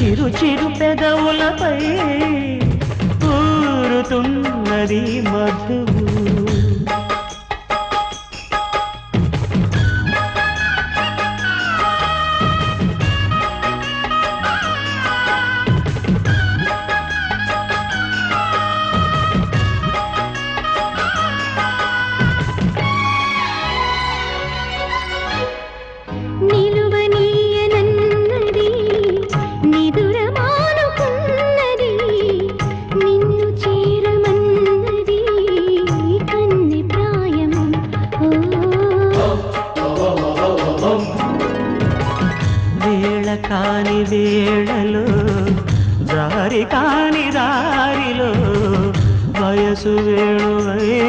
చిరు చిరు పెదవులపై ఊరుతున్నది మధువు వేళ కాని వేళలో దారి కాని దారిలో వయసు వేణువై